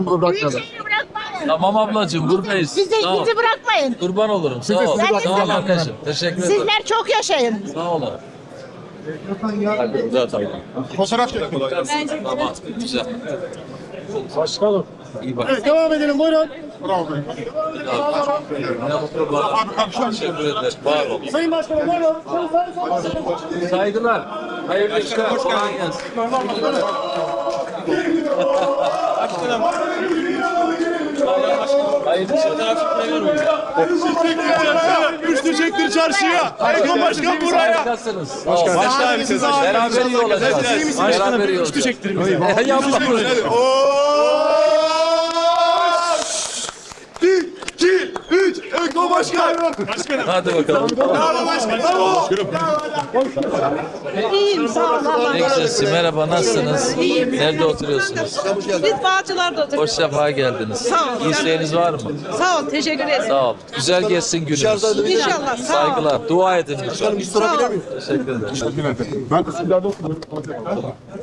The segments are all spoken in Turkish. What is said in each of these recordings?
Bırakmadım. Tamam ablacığım buradayız. Bizi, Sağ ol. bizi bırakmayın. Kurban olurum. Sağ ol. Sağ ol arkadaşım. Teşekkür ederim. Sizler çok yaşayın. Sağ olun. Hadi güzel tamam. Fotoğraf çekelim. Tamam. Güzel. Başkanım. İyi bak. Evet devam edelim buyurun. Bravo. Ne mutlu bana. Teşekkür ederim. Var ol. Sayın Başkanım buyurun. Saygılar. Hayırlı işler. Kolay gelsin. Hayırlı işler. Üçleyecektir çarşıya. Erkan Başkan buraya. Ol. Başkanım siz Beraber iyi olacağız. Beraber iyi olacağız. E, Yapma bunu. Bir, iki, üç. Erkan Başkan. Başkanım. Hadi bakalım. Bravo başkanım. Bravo. İyiyim sağ ol. Allah Ne güzelsin. Merhaba nasılsınız? Nerede oturuyorsunuz? Biz Bağcılar'da oturuyoruz. Hoş sefa geldiniz. Sağ ol. İyi isteğiniz var mı? Sağ ol, teşekkür ederim. Sağ ol. Güzel geçsin gününüz. İnşallah, sağ ol. Saygılar. Dua edin lütfen. Sağ ol. Teşekkür ederim. Ben Üsküdar'da okudum.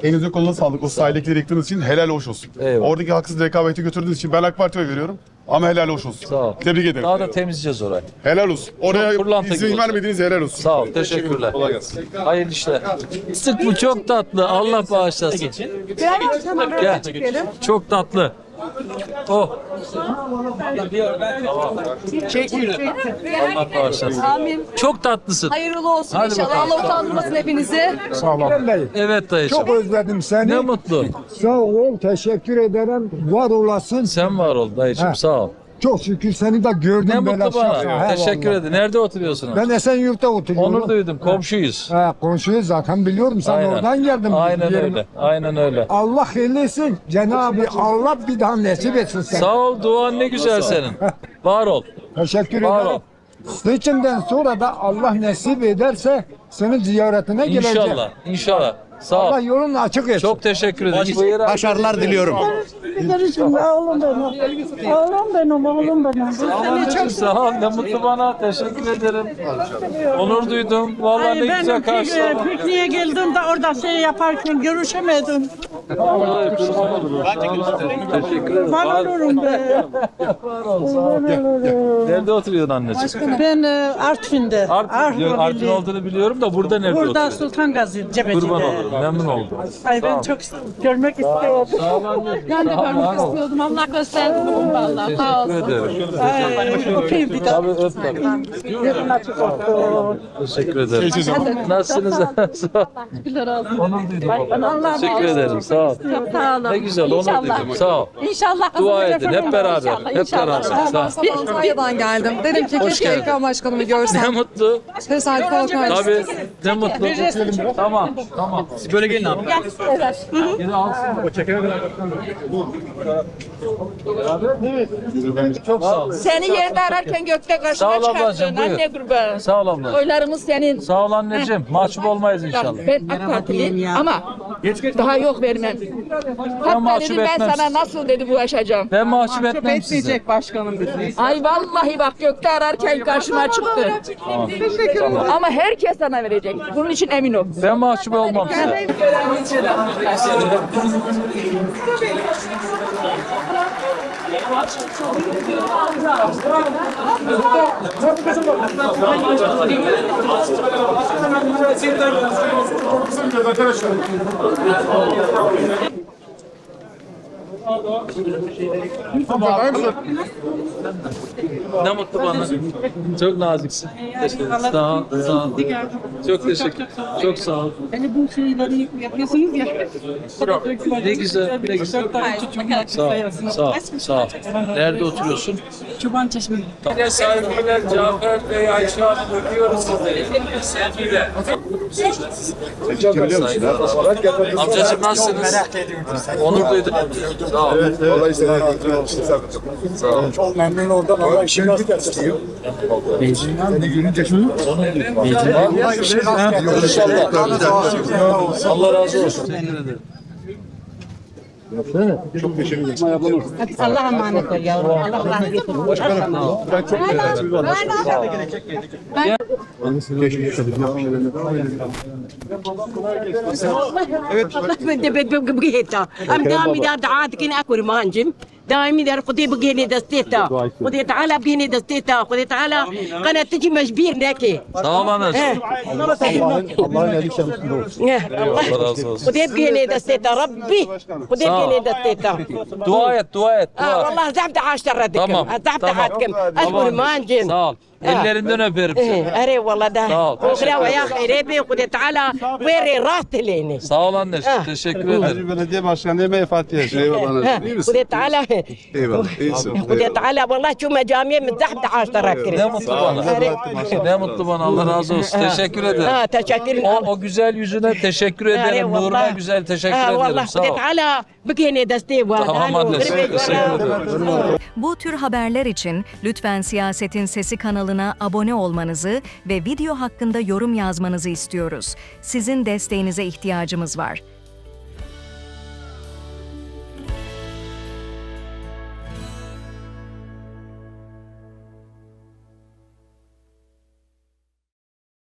Elinize koluna sağlık. O sahildekileri yıktığınız için helal hoş olsun. Eyvallah. Oradaki haksız rekabeti götürdüğünüz için ben AK Parti'ye veriyorum. Ama helal hoş olsun. Sağ ol. Tebrik ederim. Daha da temizleyeceğiz orayı. Helal olsun. Oraya pırlanta izin gibi. vermediğiniz helal olsun. Sağ ol. Teşekkürler. Hayırlı işler. Sık bu çok tatlı. Allah bağışlasın. Gel. Çok tatlı. Oh. Allah bağışlasın. Amin. Çok tatlısın. Hayırlı olsun Hadi inşallah. bakalım. Allah utandırmasın hepinizi. Evet dayıcığım. Çok özledim seni. Ne mutlu. Sağ ol, teşekkür ederim. Var olasın. Sen var ol dayıcığım. Sağ ol. Çok şükür seni de gördüm. Ne mutlu bana. şahsen. Teşekkür vallahi. ederim. Nerede oturuyorsunuz? Ben Esenyurt'ta oturuyorum. Onur duydum. Komşuyuz. He, komşuyuz zaten biliyorum. Sen oradan geldin. Aynen Yerim- öyle. Aynen öyle. Allah eylesin. Cenab-ı Allah bir daha nasip etsin sen. Sağ ol. Duan ne güzel senin. Var ol. Teşekkür Var ederim. ol. Seçimden sonra da Allah nasip ederse senin ziyaretine geleceğim. İnşallah. İnşallah. Sağ Allah ol. yolunu açık etsin. Çok teşekkür ederim. Başarılar diliyorum. Görüşürüz. Oğlum benim. Oğlum benim, oğlum benim. Seni çok sağ ol. Ne mutlu bana. Teşekkür ederim. Onur duydum. Vallahi Ay, ne ben güzel pik- karşılama. pikniğe geldim de orada şey yaparken görüşemedim. Teşekkür ederim. Var olurum be. Sağ. Nerede oturuyorsun anneciğim? Ben e, Artvin'de. Artvin, Artvin olduğunu biliyorum da burada nerede Burada oturuyorsun? Sultan Gazi Cebeci'de. Kurban olurum. Memnun oldum. Ay Sağ ben çok görmek istiyorum. Sağ. Ben de Sağ görmek istiyordum. Allah gösterdi vallahi. Sağ Teşekkür olsun. ederim. Ay, öpeyim bir daha. öp tabii. Açık olsun. Teşekkür ederim. Nasılsınız? Sağ ol. Şükürler olsun. Onur duydum. Teşekkür ederim. Sağ ol. Çok sağ olun. Ne güzel İnşallah. duydum. Sağ ol. İnşallah. Dua kızımız edin hep beraber. inşallah, Hep beraber. Sağ ol. Antalya'dan geldim. Dedim ki Hoş keşke geldin. Ekrem Başkanımı Ne görsem. mutlu. Tesadüf olmaz. Tabii. Ne mutlu. Tamam. Tamam. Böyle gelin abi. Evet. Yine alsın. Çok sağ ol. Seni yerde ararken gökte Sağ karşıma ol ablacığım, çıkarttın. buyur. Anne kurban. Sağ ol abla. Oylarımız senin. Sağ ol anneciğim. Mahcup olmayız inşallah. ben AK Partiliyim ama daha yok vermem. Hatta mahcup dedim ben etmem sana sizi. nasıl dedi ulaşacağım. Ben mahcup etmem sizi. başkanım bizi. Ay vallahi bak gökte ararken karşıma çıktı. Ama herkes sana verecek. Bunun için emin ol. Ben mahcup olmam size. Спасибо. Ne mutlu bana. Çok naziksin. Teşekkür ederim. Sağ ol. Sağ ol. Çok teşekkür Çok sağ ol. Hani bu şeyleri yapıyorsunuz ya. Ne güzel. Ne güzel. Sağ ol. Sağ ol. Sağ ol. Nerede oturuyorsun? Çoban Çeşme. Yine saygıyla Cafer Bey Ayşe Hanım öpüyoruz sizi. Sevgiyle. Sen Türkçe biliyor musun? Ha? Nasılsınız? Onur duydum. Sağ olun. Evet, evet. Sağ olun. Çok memnun oldum ama işim nasıl gerçekleşiyor? Beyciğimden Seni görünce şunu. Beyciğimden işim nasıl gerçekleşiyor? Allah razı olsun. Teşekkür ederim. Çok teşekkür ederim. Allah'a emanet ol yavrum. Allah rahmet eylesin. Başkanım ben çok teşekkür ederim. دائما دار قدي بقيني دستيتا قدي تعالى بقيني دستيتا قدي تعالى قناة تجي مجبير ناكي أنا الله يناديك بقيني دستيتا ربي قدي بقيني دستيتا توايت توايت والله زعمت عاشت ردكم زعمت عاتكم اجبر ما انجم Ellerinden öperim seni. ايه اري والله ده صح. وخلا ويا خيريبي خدي تعالى ويري راست ليني Sağ ol anneciğim. Ah. Teşekkür ederim. Belediye Başkanı demeye Fatiha. Eyvallah. İyi misin? خدي تعالى Eyvallah. İyisin. خدي تعالى والله شو مجاميع من زحمة عاشرة Ne كده mutlu bana. Ne mutlu bana. Allah razı olsun. Teşekkür ederim. اه تشكر O, o güzel yüzüne teşekkür ederim. Nuruna güzel teşekkür آه والله ederim. Sağ خدي ol. تعالى بقيني دستي Tamam anneciğim. Teşekkür ederim. Bu tür haberler için lütfen Siyasetin Sesi kanalına abone olmanızı ve video hakkında yorum yazmanızı istiyoruz. Sizin desteğinize ihtiyacımız var.